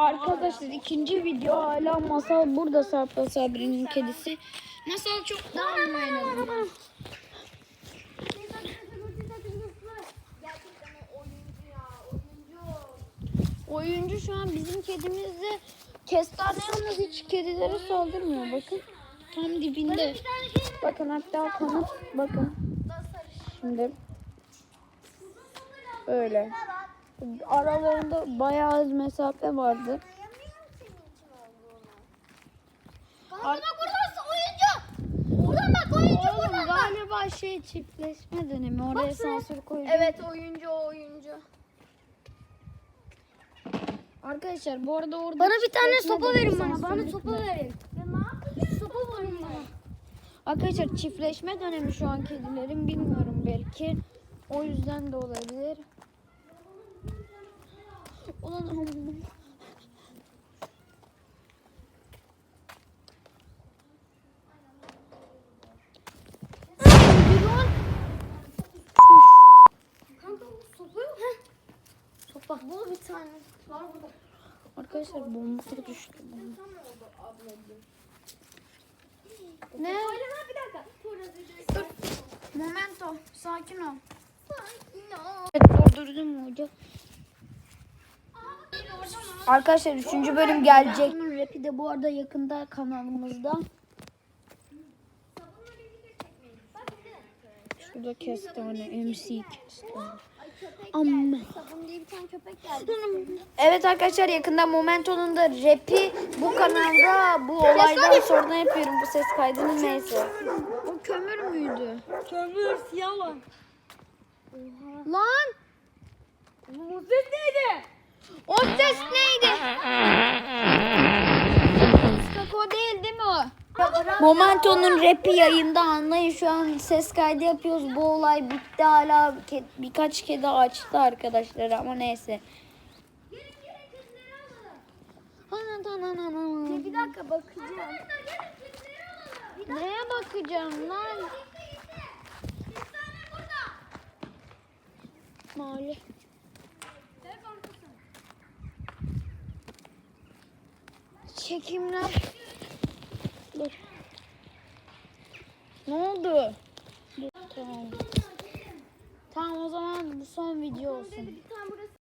Arkadaşlar ikinci video hala masal burada Sarpa Sabri'nin kedisi. Masal çok daha o oyuncu şu an bizim kedimizde kestane yalnız hiç kedilere saldırmıyor bakın. Tam dibinde. Bakın hatta kanıt bakın. Şimdi öyle. Aralarında bayağı az mesafe vardı. Bana bak oyuncu. Buradan bak oyuncu Oğlum buradan bak. galiba şey çiftleşme dönemi. Oraya sansür koyacağım. Evet oyuncu o oyuncu. Arkadaşlar bu arada orada Bana bir tane sopa verin bana. Bana sopa verin. Sopa verin bana. Arkadaşlar çiftleşme dönemi şu an kedilerin bilmiyorum belki. O yüzden de olabilir. Ulan. Kanka bu bir tane. Var burada. Arkadaşlar bomba düştü. Ne? Oynama bir dakika. Dur. Momento. Sakin ol. Sakin ol. Durdurdum mu hoca? Arkadaşlar 3. bölüm gelecek. Rapi de bu arada yakında kanalımızda. Şurada kestane, MC kestane. Amma. Sabun diye bir tane köpek geldi. Evet arkadaşlar yakında Momento'nun da rapi bu kanalda bu olaydan sonra yapıyorum bu ses kaydını neyse. O kömür müydü? Kömür siyah lan. Lan Bu ses neydi? O ses neydi? Kako değil değil mi o? Momento'nun rapi yayında anlayın şu an ses kaydı yapıyoruz. Bu olay bitti hala ke- birkaç kedi açtı arkadaşlar ama neyse. Bir dakika bakacağım. Neye bakacağım lan? Mali. Çekimler. Dur. Ne oldu? Dur, tamam. Tamam o zaman bu son video olsun.